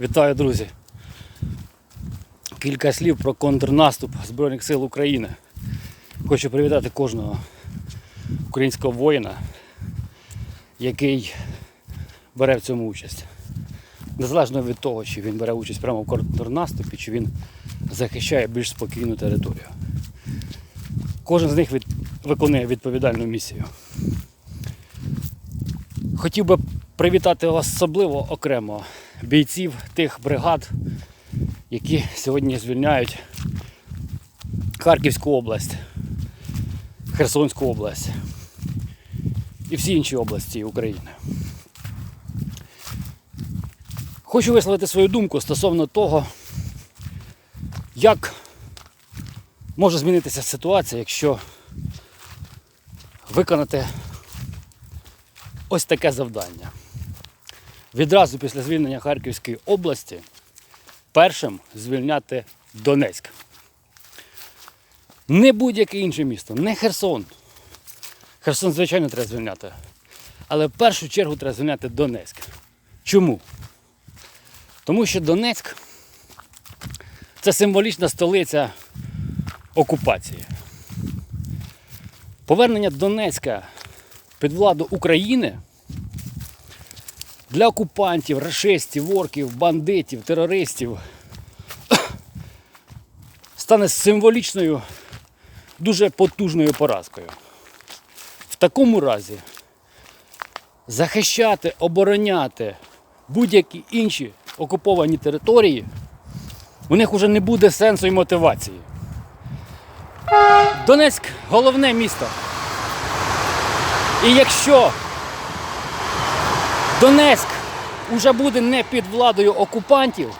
Вітаю, друзі! Кілька слів про контрнаступ Збройних сил України. Хочу привітати кожного українського воїна, який бере в цьому участь. Незалежно від того, чи він бере участь прямо в контрнаступі, чи він захищає більш спокійну територію. Кожен з них від... виконує відповідальну місію. Хотів би привітати особливо окремо бійців тих бригад, які сьогодні звільняють Харківську область, Херсонську область і всі інші області України. Хочу висловити свою думку стосовно того, як може змінитися ситуація, якщо виконати ось таке завдання. Відразу після звільнення Харківської області першим звільняти Донецьк. Не будь-яке інше місто, не Херсон. Херсон, звичайно, треба звільняти. Але в першу чергу треба звільняти Донецьк. Чому? Тому що Донецьк це символічна столиця окупації. Повернення Донецька під владу України для окупантів, рашистів, орків, бандитів, терористів стане символічною, дуже потужною поразкою. В такому разі захищати, обороняти будь-які інші окуповані території, у них вже не буде сенсу і мотивації. Донецьк головне місто. І якщо Донецьк уже буде не під владою окупантів,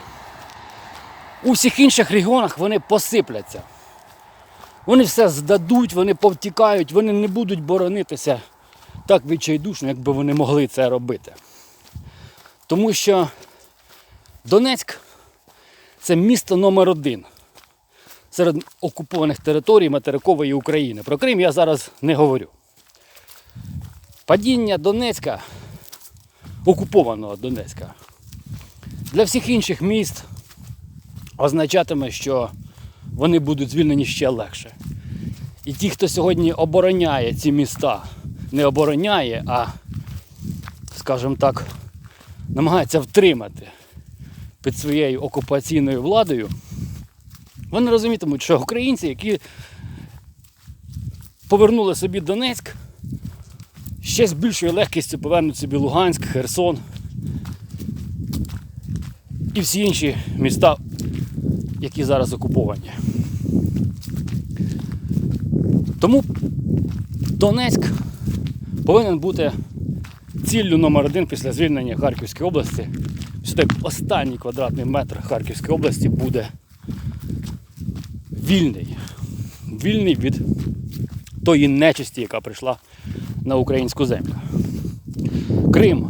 у всіх інших регіонах вони посипляться. Вони все здадуть, вони повтікають, вони не будуть боронитися так відчайдушно, якби вони могли це робити. Тому що Донецьк це місто номер один серед окупованих територій материкової України. Про Крим я зараз не говорю. Падіння Донецька, окупованого Донецька, для всіх інших міст означатиме, що вони будуть звільнені ще легше. І ті, хто сьогодні обороняє ці міста, не обороняє, а, скажімо так, намагається втримати під своєю окупаційною владою, вони розумітимуть, що українці, які повернули собі Донецьк, ще з більшою легкістю повернуть собі Луганськ, Херсон і всі інші міста, які зараз окуповані. Тому Донецьк повинен бути ціллю номер один після звільнення Харківської області. Сюди останній квадратний метр Харківської області буде вільний. Вільний від тої нечисті, яка прийшла на українську землю. Крим.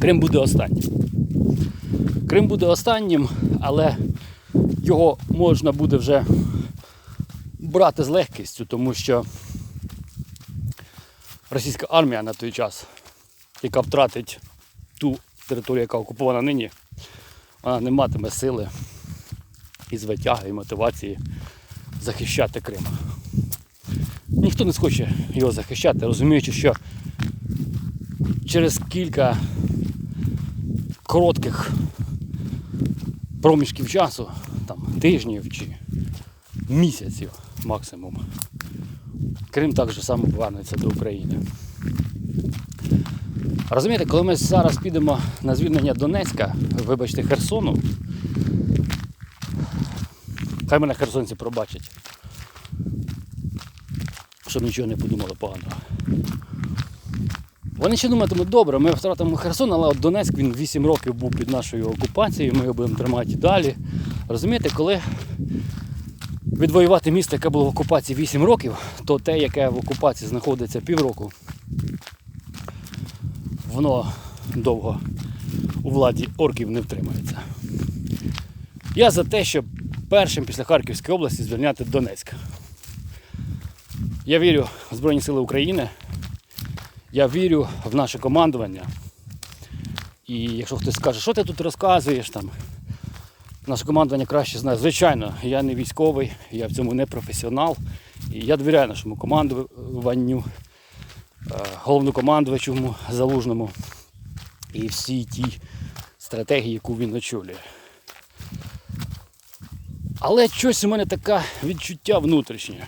Крим буде останнім. Крим буде останнім, але його можна буде вже брати з легкістю, тому що російська армія на той час, яка втратить ту територію, яка окупована нині, вона не матиме сили і звитяги, і мотивації захищати Крим. Ніхто не схоче його захищати, розуміючи, що через кілька коротких проміжків часу, там, тижнів чи місяців максимум, Крим так же само повернеться до України. Розумієте, коли ми зараз підемо на звільнення Донецька, вибачте, Херсону, хай мене херсонці пробачать, щоб нічого не подумали поганого. Вони ще думатимуть, добре, ми втратимо Херсон, але от Донецьк він 8 років був під нашою окупацією, ми його будемо тримати далі. Розумієте, коли відвоювати місто, яке було в окупації 8 років, то те, яке в окупації знаходиться півроку, воно довго у владі орків не втримається. Я за те, щоб першим після Харківської області звільняти Донецьк. Я вірю в Збройні Сили України. Я вірю в наше командування. І якщо хтось скаже, що ти тут розказуєш там, наше командування краще знає. Звичайно, я не військовий, я в цьому не професіонал. І я довіряю нашому командуванню, е, головнокомандувачому залужному і всій тій стратегії, яку він очолює. Але щось у мене таке відчуття внутрішнє,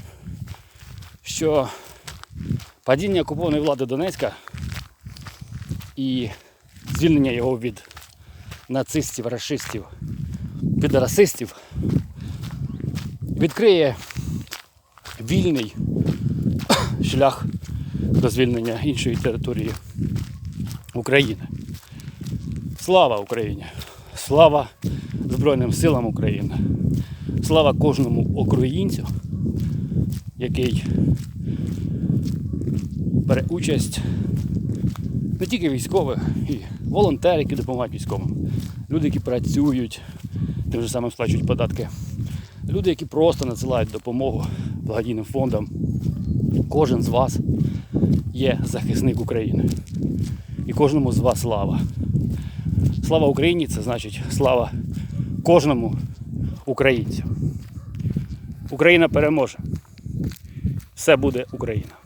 що падіння окупованої влади Донецька і звільнення його від нацистів, расистів, підрасистів відкриє вільний шлях до звільнення іншої території України. Слава Україні! Слава Збройним силам України! Слава кожному українцю, який бере участь не тільки військових, і волонтери, які допомагають військовим, люди, які працюють, тим же самим сплачують податки, люди, які просто надсилають допомогу благодійним фондам. Кожен з вас є захисник України. І кожному з вас слава. Слава Україні це значить слава кожному українцю. Україна переможе. Все буде Україна.